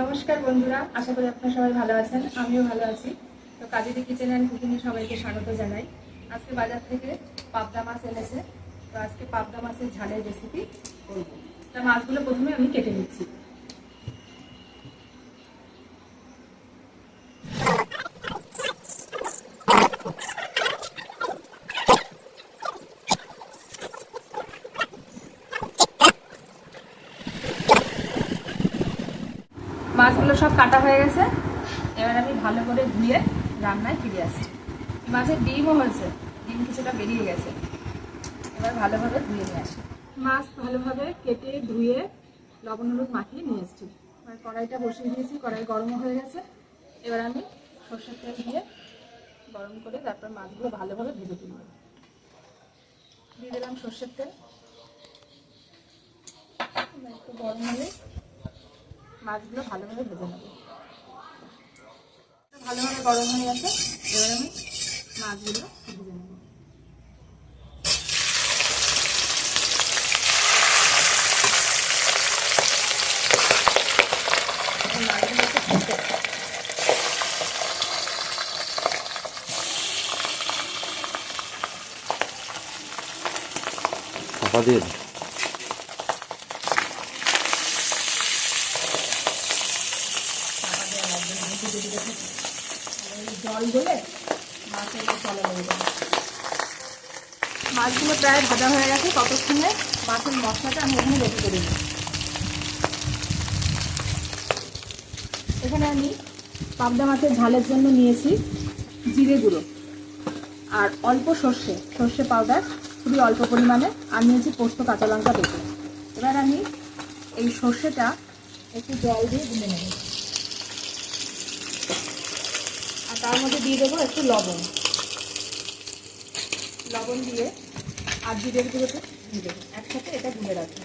নমস্কার বন্ধুরা, আশা করি আপনারা সবাই ভালো আছেন, আমিও ভালো আছি। তো কাজের কিচেন অ্যান্ড কুকিংয়ে সবাইকে স্বাগত জানাই। আজকে বাজার থেকে পাবদা মাছ এনেছে। তো আজকে পাবদা মাছের ঝালের রেসিপি করব। তা মাছগুলো প্রথমে আমি কেটে নিচ্ছি। মাছগুলো সব কাটা হয়ে গেছে। এবার আমি ভালো করে ধুয়ে রান্নায় ফিরে আসছি। মাছের ডিমও হয়েছে। ডিম কিছুটা বেরিয়ে গেছে। এবার ভালোভাবে ধুয়ে নিয়ে আসি। মাছ ভালোভাবে কেটে ধুয়ে লবণ হলুদ মাখিয়ে নিয়ে এসেছি। এবার কড়াইটা বসিয়ে দিয়েছি। কড়াই গরম হয়ে গেছে। এবার আমি সর্ষের তেল দিয়ে গরম করে তারপর মাছগুলো ভালোভাবে ভেজে তুলব। দিয়ে দিলাম সর্ষের তেল। একটু গরম হলে মাছগুলো ভালোভাবে ভেজে নেব। ভালোভাবে গরম হয়ে গেছে এবার আমি মাছগুলো ভেজে নেব। এখন মাছগুলো একটু ভেজে নেব। চাপা দিয়ে দে। চাপা দেওয়া লাগবে না জল একটু চলে লেগে যাবে মাছগুলো প্রায় ভাজা হয়ে গেছে, ততক্ষণে মাছের মশলাটা আমি এখানে রেডি করে নিই। এখানে আমি পাবদা মাছের ঝালের জন্য নিয়েছি জিরে গুঁড়ো আর অল্প সর্ষে সর্ষে পাউডার খুবই অল্প পরিমাণে, আর নিয়েছি পোস্ত কাঁচা লঙ্কা বেটে। এবার আমি এই সর্ষেটা একটু জল দিয়ে গুলে নেব আর তার মধ্যে দিয়ে দেবো একটু লবণ। লবণ দিয়ে আর জিরের গুঁড়োতে দিয়ে দেবো। একসাথে এটা গুলে রাখব।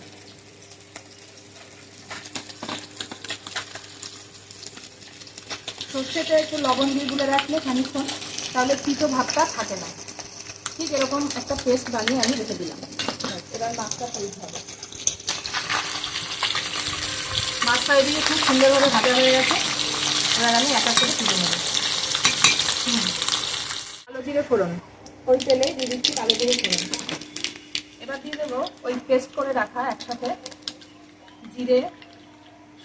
সর্ষেটা একটু লবণ দিয়ে গুলে রাখলে খানিকক্ষণ, তাহলে তিতো ভাবটা থাকে না। ঠিক এরকম একটা পেস্ট বানিয়ে আমি রেখে দিলাম। এবার মাছটা তৈরি হবে। মাছটা এদিকে খুব সুন্দরভাবে ভাজা হয়ে গেছে। এবার আমি এক এক করে তুলে নেব। কালো জিরে ফোড়ন। ওই তেলেই দিয়ে দিচ্ছি কালো জিরে ফোড়ন। এবার দিয়ে দেবো ওই পেস্ট করে রাখা একসাথে জিরে,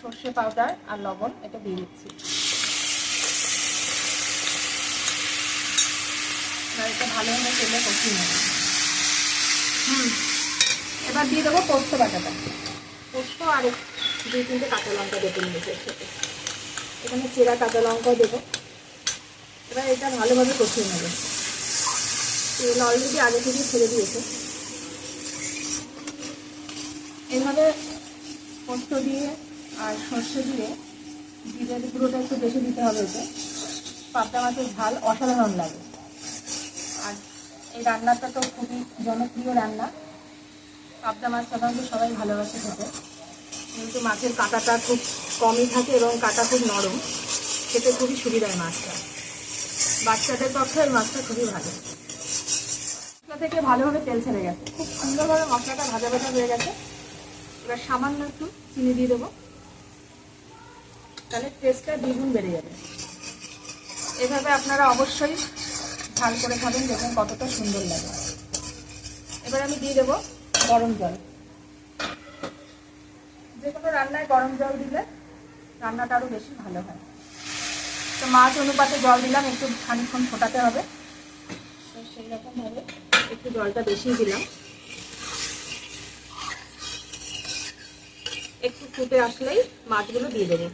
সর্ষে পাউডার আর লবণ, এটা দিয়ে দিচ্ছি। এটা ভালোভাবে তেলে কষিয়ে নেব। হুম। এবার দিয়ে দেবো পোস্ত বাটাটা। পোস্ত আর দুই তিনটে কাঁচা লঙ্কা বেটে নিয়েছি এখানে চেরা কাঁচা লঙ্কাও দেবো। এবার এটা ভালোভাবে কষিয়ে নেবে। তেল অলরেডি আগে থেকে ছেড়ে দিয়েছে। এইভাবে পোস্ত দিয়ে আর সর্ষে দিয়ে জিরের গুঁড়োটা একটু বেশি দিতে হবে এতে। পাবদা মাছের ঝাল অসাধারণ লাগে। আর এই রান্নাটা তো খুবই জনপ্রিয় রান্না। পাবদা মাছ সাধারণত সবাই ভালোবাসে খেতে। কিন্তু মাছের কাঁটাটা খুব কমই থাকে এবং কাঁটা খুব নরম। খেতে খুবই সুবিধায় মাছটা। বাচ্চাদের পক্ষে এই মাছটা খুবই ভালো। মশলা থেকে ভালোভাবে তেল ছেড়ে গেছে। খুব সুন্দরভাবে মশলাটা ভাজা ভাজা হয়ে গেছে। এবার সামান্য একটু চিনি দিয়ে দেবো। তাহলে টেস্টটা দ্বিগুণ বেড়ে যাবে। এভাবে আপনারা অবশ্যই ঝাল করে খাবেন, দেখুন কতটা সুন্দর লাগে। এবার আমি দিয়ে দেবো গরম জল। যে কোনো রান্নায় গরম জল দিলে রান্নাটা আরও বেশি ভালো হয়। তো মাছ অনুপাতে জল দিলাম, একটু খানিক্ষণ ফোটাতে হবে। তো সেই রকমভাবে একটু জলটা বেশি দিলাম। একটু ফুটে আসলেই মাছগুলো দিয়ে দেবো।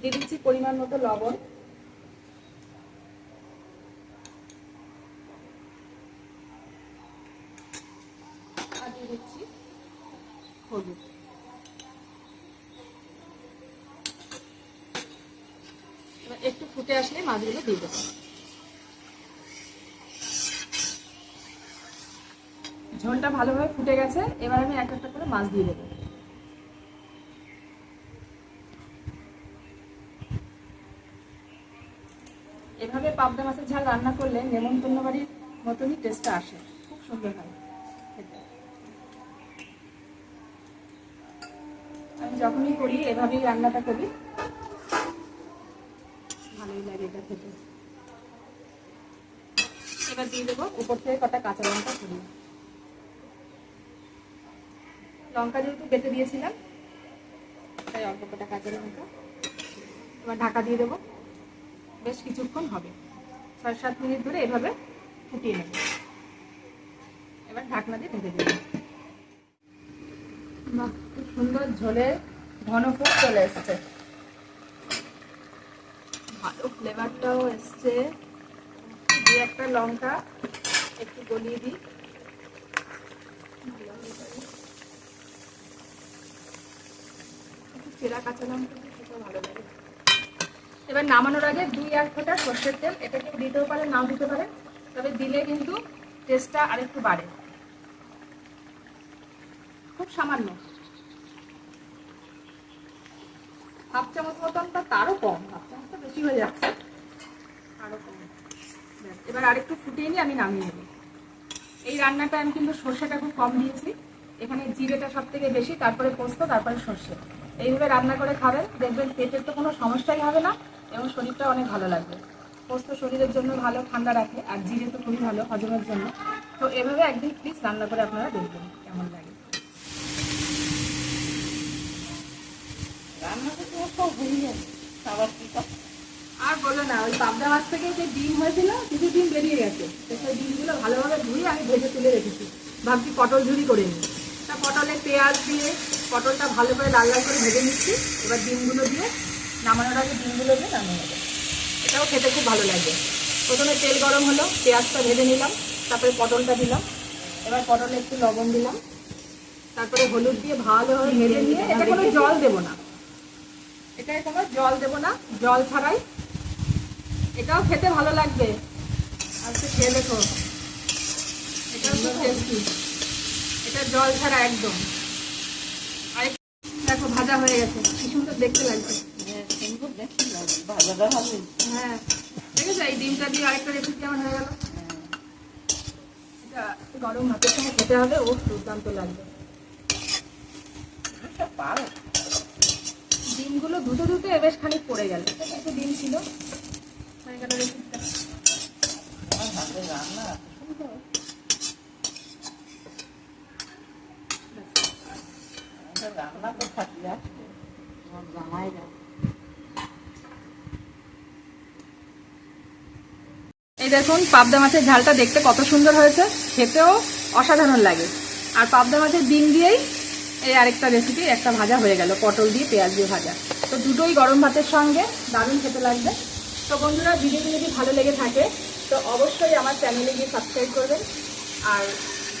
দিয়ে দিচ্ছি পরিমাণ মতো লবণ। আর দিয়ে দিচ্ছি হলুদ এবার একটু ফুটে আসলে মাছগুলো দিয়ে দেবো। ঝোলটা ভালোভাবে ফুটে গেছে, এবার আমি এক একটা করে মাছ দিয়ে দেবো। এভাবে পাবদা মাছের ঝাল রান্না করলে নেমন্তন্ন বাড়ির মতনই টেস্টটা আসে, খুব সুন্দর হয় আমি যখনই করি, এভাবেই রান্নাটা করি। ভালোই লাগে এটা খেতে। এবার দিয়ে দেবো উপর থেকে কটা কাঁচা লঙ্কা ছড়িয়ে লঙ্কা যেহেতু বেটে দিয়েছিলাম, তাই অল্প কটা কাঁচা লঙ্কা। এবার ঢাকা দিয়ে দেবো। বেশ কিছুক্ষণ হবে। ছয় সাত মিনিট ধরে এভাবে ফুটিয়ে নেব। এবার ঢাকনা দিয়ে ঢেকে দেবো। খুব সুন্দর ঝোলে ঘন ফুট চলে এসছে। ভালো ফ্লেভারটাও এসছে। দু একটা লঙ্কা একটু গলিয়ে দিই। এবার নামানোর আগে দুই এক ফোঁটা সর্ষের তেল এটা কেউ দিতেও পারে, নাও দিতে পারে, তবে দিলে কিন্তু টেস্টটা আরেকটু বাড়ে। খুব সামান্য। হাফ চামচ মতন বা তারও কম হাফ চামচটা বেশি হয়ে যাচ্ছে। এবার আরেকটু ফুটিয়ে নিয়ে আমি নামিয়ে নেব। এই রান্নাটা আমি কিন্তু সর্ষেটা খুব কম দিয়েছি। এখানে জিরেটা সব থেকে বেশি, তারপরে পোস্ত, তারপরে সর্ষে। এইভাবে রান্না করে খাবেন, দেখবেন পেটের তো কোনো সমস্যাই হবে না এবং শরীরটা অনেক ভালো লাগবে। পোস্ত শরীরের জন্য ভালো, ঠান্ডা রাখে, আর জিরে তো খুবই ভালো হজমের জন্য। তো এভাবে একদিন প্লিজ রান্না করে আপনারা দেখবেন কেমন লাগে। রান্না তো সব হয়ে যায় খাবার বলো না, ওই পাবদা মাছ থেকে যে ডিম হয়েছিল, কিছু ডিম বেরিয়ে গেছে। সেই ডিমগুলো ভালোভাবে ধুয়ে আমি ভেজে তুলে রেখেছি। ভাবছি পটল ঝুরি করে নিই। তা পটলে পেঁয়াজ দিয়ে পটলটা ভালো করে লাল লাল করে ভেজে নিচ্ছি। এবার ডিমগুলো দিয়ে নামানোর আগে ডিমগুলো দিয়ে নামিয়ে নেব। এটাও খেতে খুব ভালো লাগে। প্রথমে তেল গরম হলো, পেঁয়াজটা ভেজে নিলাম, তারপরে পটলটা দিলাম। এবার পটলে একটু লবণ দিলাম। তারপরে হলুদ দিয়ে ভালোভাবে ভেজে নিয়ে এটা কোনো জল দেবো না। এটায় কোনো জল দেবো না। জল ছাড়াই এটাও খেতে ভালো লাগবে। আজকে খেয়ে দেখো। এটাও খুব টেস্টি এটা জল ছাড়া একদম। দেখো ভাজা হয়ে গেছে। কি সুন্দর দেখতে লাগছে। হ্যাঁ, ভাজাটা হবে হ্যাঁ। এই ডিমটা দিয়ে আরেকটা রেসিপি কেমন হয়ে গেল? এটা গরম ভাতের সঙ্গে খেতে হবে ও দুর্দান্ত লাগবে। ডিমগুলো ধুতে ধুতে বেশ খানিক পড়ে গেল। একটু ডিম ছিল। এই দেখুন, পাবদা মাছের ঝালটা দেখতে কত সুন্দর হয়েছে। খেতেও অসাধারণ লাগে। আর পাবদা মাছের ডিম দিয়েই এই আরেকটা রেসিপি একটা ভাজা হয়ে গেল, পটল দিয়ে পেঁয়াজ দিয়ে ভাজা। তো দুটোই গরম ভাতের সঙ্গে দারুণ খেতে লাগবে। তো বন্ধুরা, ভিডিওটি যদি ভালো লেগে থাকে, তো অবশ্যই আমার চ্যানেলে গিয়ে সাবস্ক্রাইব করবেন আর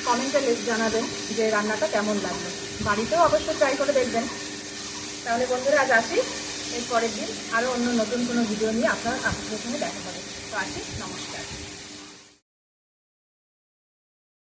কমেন্টে জানাবেন যে রান্নাটা কেমন লাগবে বাড়িতেও অবশ্যই ট্রাই করে দেখবেন। তাহলে বন্ধুরা, আজ আসি। এর পরের দিন আরও অন্য নতুন কোনো ভিডিও নিয়ে আপনার আপনাদের সঙ্গে দেখা হবে। তো আসি, নমস্কার।